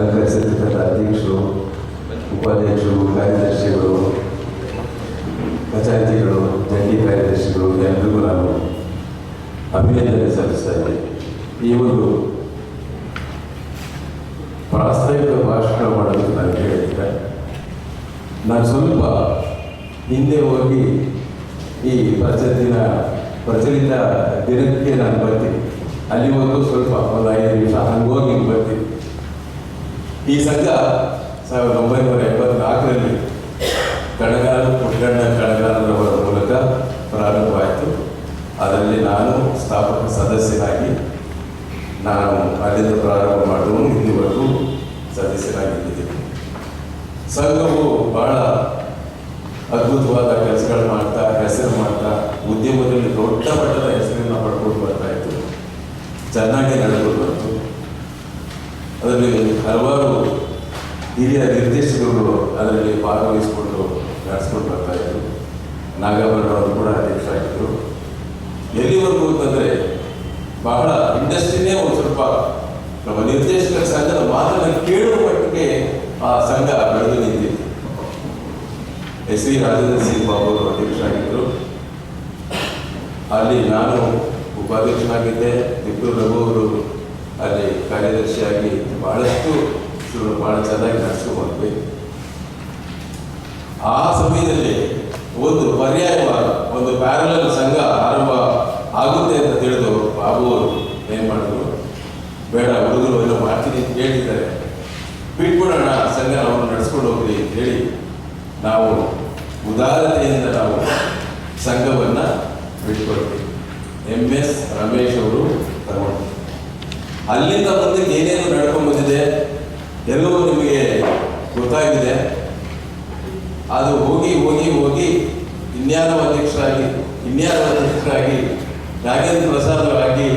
ಅಲಂಕರಿಸಿರ್ತಕ್ಕಂಥ ಅಧ್ಯಕ್ಷರು ಉಪಾಧ್ಯಕ್ಷರು ಕಾರ್ಯದರ್ಶಿಗಳು ಪಂಚಾಯಿತಿಗಳು ಜಂಟಿ ಕಾರ್ಯದರ್ಶಿಗಳು ಎಲ್ಲರಿಗೂ ನಾನು ಅಭಿನಂದನೆ ಸಲ್ಲಿಸ್ತಾ ಇದ್ದೀನಿ ಈ ಒಂದು ಪ್ರಾಸ್ತಾವಿಕ ಭಾಷಣ ಮಾಡೋದಕ್ಕೆ ನಾನು ಹೇಳಿದ್ದೆ ನಾನು ಸ್ವಲ್ಪ ಹಿಂದೆ ಹೋಗಿ ಈ ಪ್ರಚಲಿತ ಪ್ರಚಲಿತ ದಿನಕ್ಕೆ ನಾನು ಬರ್ತೀನಿ ಅಲ್ಲಿ ಒಂದು ಸ್ವಲ್ಪ ಒಂದು ಐದು ನಿಮಿಷ ಹಂಗೆ ಹೋಗಿ ಹಿಂಗೆ ಬರ್ತೀನಿ ಈ ಸಂಘ ಸಾವಿರದ ಒಂಬೈನೂರ ಎಂಬತ್ನಾಲ್ಕರಲ್ಲಿ ಕಣಗಾಲ ಪುಟ್ಟಣ್ಣ ಕಣಗಾಲರವರ ಮೂಲಕ ಪ್ರಾರಂಭವಾಯಿತು. ಅದರಲ್ಲಿ ನಾನು ಸ್ಥಾಪಕ ಸದಸ್ಯನಾಗಿ ನಾನು ಅಲ್ಲಿಂದ ಪ್ರಾರಂಭ ಮಾಡುವ ಇಲ್ಲಿವರೆಗೂ ಸದಸ್ಯನಾಗಿದ್ದೀನಿ. ಸಂಘವು ಬಹಳ ಅದ್ಭುತವಾದ ಕೆಲಸಗಳು ಮಾಡ್ತಾ, ಹೆಸರು ಮಾಡ್ತಾ, ಉದ್ಯಮದಲ್ಲಿ ದೊಡ್ಡ ಮಟ್ಟದ ಹೆಸರನ್ನು ಪಡ್ಕೊಂಡು ಬರ್ತಾ ಇತ್ತು ಚೆನ್ನಾಗಿ ನಡೆದು ಬಂತು ಅದರಲ್ಲಿ ಹಲವಾರು ಹಿರಿಯ ನಿರ್ದೇಶಕರು ಅದರಲ್ಲಿ ಭಾಗವಹಿಸಿಕೊಂಡು ನಡೆಸ್ಕೊಂಡು ಬರ್ತಾ ಇದ್ರು. ನಾಗಾಭರಣ ಅವರು ಕೂಡ ಅಧ್ಯಕ್ಷರಾಗಿದ್ದರು ಎಲ್ಲಿವರೆಗೂ ಅಂತಂದರೆ ಬಹಳ ಇಂಡಸ್ಟ್ರಿನೇ ಒಂದು ಸ್ವಲ್ಪ ನಮ್ಮ ನಿರ್ದೇಶಕರ ಸಂಘದ ಮಾತನ್ನು ಕೇಳುವ ಮಟ್ಟಿಗೆ ಆ ಸಂಘ ಬೆಳೆದು ನಿಂತಿತ್ತು. ಎಸ್ ವಿ ರಾಜೇಂದ್ರ ಸಿಂಗ್ ಬಾಬು ಅವರು ಅಧ್ಯಕ್ಷರಾಗಿದ್ದರು ಅಲ್ಲಿ ನಾನು ಉಪಾಧ್ಯಕ್ಷನಾಗಿದ್ದೆ. ದಿಪ್ಪು ರಘು ಅವರು ಅಲ್ಲಿ ಕಾರ್ಯದರ್ಶಿಯಾಗಿ ಬಹಳಷ್ಟು ಶುರು, ಬಹಳ ಚೆನ್ನಾಗಿ ನಡೆಸ್ಕೊಂಡ್ವಿ ಆ ಸಮಯದಲ್ಲಿ ಒಂದು ಪರ್ಯಾಯವಾದ ಒಂದು ಪ್ಯಾರಲಲ್ ಸಂಘ ಆರಂಭ ಆಗುತ್ತೆ ಅಂತ ತಿಳಿದು ಬಾಬು ಅವರು ಏನು ಮಾಡಿದ್ರು? ಬೇಡ, ಹುಡುಗರು ಎಲ್ಲ ಮಾಡ್ತೀನಿ ಅಂತ ಹೇಳಿದ್ದಾರೆ. ಬಿಟ್ಬಿಡೋಣ ಸಂಘ ನಾವು ನಡೆಸ್ಕೊಂಡು ಹೋಗ್ರಿ ಹೇಳಿ ನಾವು ಉದಾರತೆಯಿಂದ ನಾವು ಸಂಘವನ್ನು ಬಿಟ್ಕೊಡ್ತೀವಿ ಎಂ ಎಸ್ ರಮೇಶ್ ಅವರು ತಗೊಂಡು ಅಲ್ಲಿಂದ ಮುಂದಕ್ಕೆ ಏನೇನು ನಡ್ಕೊಂಡು ಬಂದಿದೆ, ಎಲ್ಲವೂ ನಿಮಗೆ ಗೊತ್ತಾಗಿದೆ. ಅದು ಹೋಗಿ ಹೋಗಿ ಹೋಗಿ ಇನ್ಯಾರೋ ಅಧ್ಯಕ್ಷರಾಗಿ ಇನ್ಯಾರೋ ಅಧ್ಯಕ್ಷರಾಗಿ ನಾಗೇಂದ್ರ ಪ್ರಸಾದ್ ಆಗಿ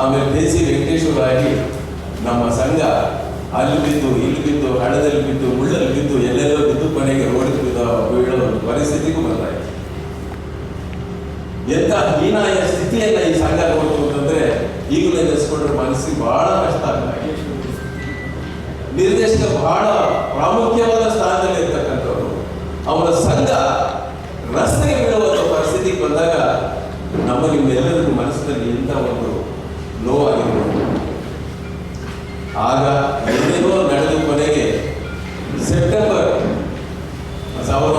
ಆಮೇಲೆ ಡಿ ಸಿ ವೆಂಕಟೇಶ್ವರಾಗಿ ನಮ್ಮ ಸಂಘ ಅಲ್ಲಿ ಬಿದ್ದು, ಇಲ್ಲಿ ಬಿದ್ದು, ಹಣದಲ್ಲಿ ಬಿದ್ದು, ಮುಳ್ಳಲ್ಲಿ ಬಿದ್ದು, ಎಲ್ಲೆಲ್ಲೋ ಬಿದ್ದು ಕೊನೆಗೆ ರೋಡಿಗೆ ಬಿದ್ದು ಬೀಳೋ ಒಂದು ಪರಿಸ್ಥಿತಿಗೂ ಬಂದಾಯಿತು. ಎಂಥ ಹೀನಾಯ ಸ್ಥಿತಿಯನ್ನು ಈ ಸಂಘ ಕೊಡ್ತು ಅಂತಂದ್ರೆ ಈಗಲೂ ನೆನೆಸ್ಕೊಂಡ್ರೆ ಮನಸ್ಸಿಗೆ ಬಹಳ ಕಷ್ಟ ಆಗ್ತದೆ. ನಿರ್ದೇಶಕ ಬಹಳ ಪ್ರಾಮುಖ್ಯವಾದ ಸ್ಥಾನದಲ್ಲಿ ಇರ್ತಕ್ಕಂಥವ್ರು. ಅವರ ಸಂಘ ರಸ್ತೆಗೆ ಬೀಳುವಂಥ ಪರಿಸ್ಥಿತಿಗೆ ಬಂದಾಗ ನಮ್ಮ ಎಲ್ಲರಿಗೂ ಮನಸ್ಸಿನಲ್ಲಿ ಇಂಥ ಒಂದು ನೋವಾಗಿರ್ಬೋದು. ಆಗ ಏನೇನೋ ನಡೆದು ಕೊನೆಗೆ ಸೆಪ್ಟೆಂಬರ್ ಸಾವಿರದ